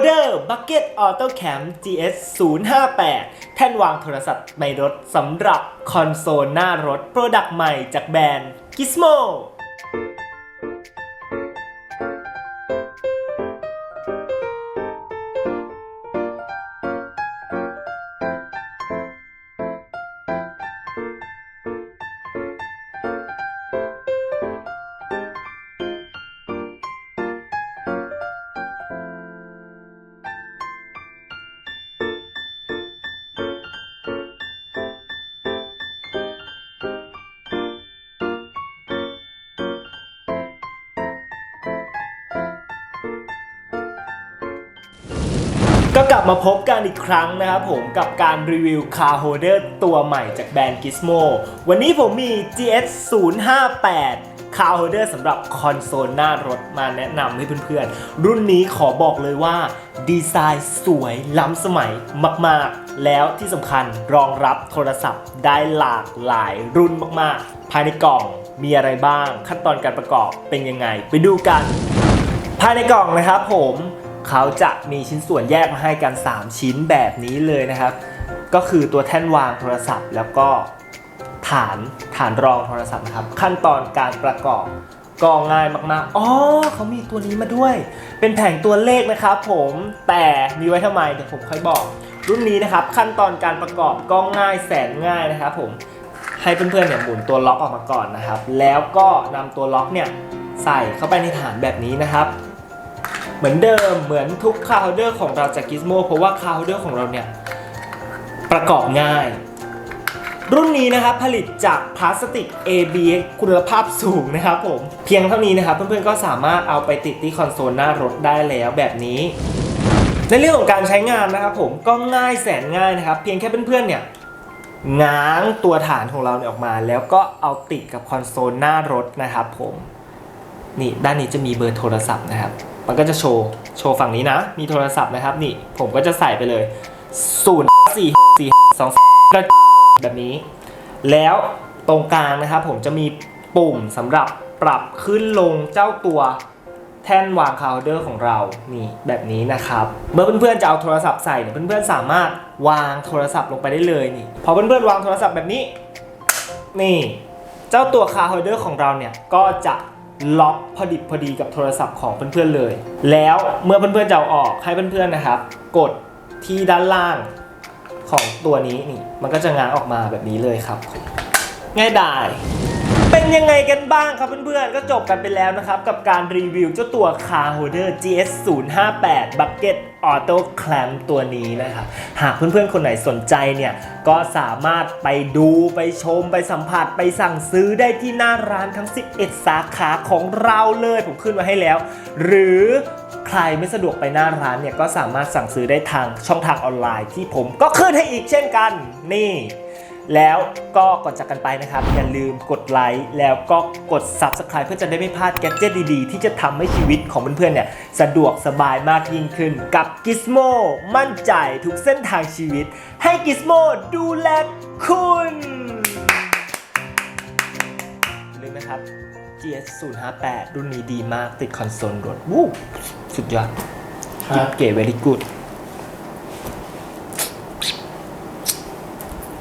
Holder Bucket Auto Cam GS 058แท่นวางโทรศัพท์ในรถสำหรับคอนโซลหน้ารถ โปรดักต์ใหม่จากแบรนด์ Gizmo ก็กลับมาพบกันอีกครั้งนะครับผมกับการรีวิว Car Holder ตัวใหม่จากแบรนด์ Gizmo วันนี้ผมมี GS 058 Car Holder สำหรับคอนโซลหน้ารถมาแนะนำให้เพื่อนๆ รุ่นนี้ขอบอกเลยว่า ดีไซน์สวยล้ำสมัยมากๆ แล้วที่สำคัญรองรับโทรศัพท์ได้หลากหลายรุ่นมากๆ ภายในกล่องมีอะไรบ้าง ขั้นตอนการประกอบเป็นยังไง ไปดูกัน ภายในกล่องนะครับผม เขาจะมีชิ้นส่วนแยกมาให้กัน 3 ชิ้นแบบนี้เลยนะครับ ก็คือตัวแท่นวางโทรศัพท์แล้วก็ฐานฐานรองโทรศัพท์นะครับ ขั้นตอนการประกอบก็ง่ายมากๆ อ๋อเขามีตัวนี้มาด้วย เป็นแผงตัวเลขนะครับผมแต่มีไว้ทำไมเดี๋ยวผมค่อยบอก รุ่นนี้นะครับ ขั้นตอนการประกอบก็ง่ายแสนง่ายนะครับผมให้เพื่อนๆเนี่ยหมุนตัวล็อกออกมาก่อนนะครับ แล้วก็นำตัวล็อกเนี่ยใส่เข้าไปในฐานแบบนี้นะครับ เหมือนเดิมเหมือนทุกคาร์โฮเดอร์ของเราจาก Gizmo เพราะว่าคาร์โฮเดอร์ของเราเนี่ย ประกอบง่าย รุ่นนี้นะครับผลิตจากพลาสติก ABS คุณภาพสูงนะครับผม เพียงเท่านี้นะครับ เพื่อนๆก็สามารถเอาไปติดที่คอนโซลหน้ารถได้แล้วแบบนี้ ในเรื่องของการใช้งานนะครับผมก็ง่ายแสนง่ายนะครับ เพียงแค่เพื่อนๆเนี่ยง้างตัวฐานของเราเนี่ยออกมา แล้วก็เอาติดกับคอนโซลหน้ารถนะครับผมนี่ด้านนี้จะมีเบอร์โทรศัพท์นะครับ มันก็จะโชว์โชว์ฝั่งนี้นะ มีโทรศัพท์นะครับ นี่ผมก็จะใส่ไปเลย0 4 4 2ก็แบบนี้ แล้วตรงกลางนะครับผมจะมีปุ่มสำหรับปรับขึ้นลงเจ้าตัวแท่นวางคาลเดอร์ของเรา นี่แบบนี้นะครับ เมื่อเพื่อนๆจะเอาโทรศัพท์ใส่เนี่ยเพื่อนๆสามารถวางโทรศัพท์ลงไปได้เลยนี่ พอเพื่อนๆวางโทรศัพท์แบบนี้ นี่ เจ้าตัวคาร์โฮเดอร์ของเราเนี่ยก็จะ ล็อกพอดิบพอดีกับโทรศัพท์ของเพื่อนๆเลย แล้วเมื่อเพื่อนๆจะเอาออกให้เพื่อนๆนะครับ กดที่ด้านล่างของตัวนี้นี่มันก็จะง้างออกมาแบบนี้เลยครับ ง่ายดาย เป็นยังไงกันบ้างครับเพื่อนๆ ก็จบกันไปแล้วนะครับ กับการรีวิวเจ้าตัว Car Holder GS 058 Bucket Auto Clamp ตัวนี้นะครับ หากเพื่อนๆ คนไหนสนใจเนี่ย ก็สามารถไปดูไปชมไปสัมผัสไปสั่งซื้อได้ที่หน้าร้านทั้ง 11 สาขาของเราเลย ผมขึ้นมาให้แล้ว หรือใครไม่สะดวกไปหน้าร้านเนี่ย ก็สามารถสั่งซื้อได้ทางช่องทางออนไลน์ที่ผมก็ขึ้นให้อีกเช่นกัน นี่ แล้วก็ก่อนจากกันไปนะครับ อย่าลืมกดไลค์แล้วก็กด Subscribe เพื่อจะได้ไม่พลาดแกดเจิตดีๆ ที่จะทำให้ชีวิตของเพื่อนๆเนี่ยสะดวกสบายมากยิ่งขึ้น กับ Gizmo มั่นใจทุกเส้นทางชีวิต ให้ Gizmo ดูแลคุณลืมนะครับ GS 058รุ่นนี้ดีมากติดคอนโซลรถวู้สุดยอดครับเก๋ very good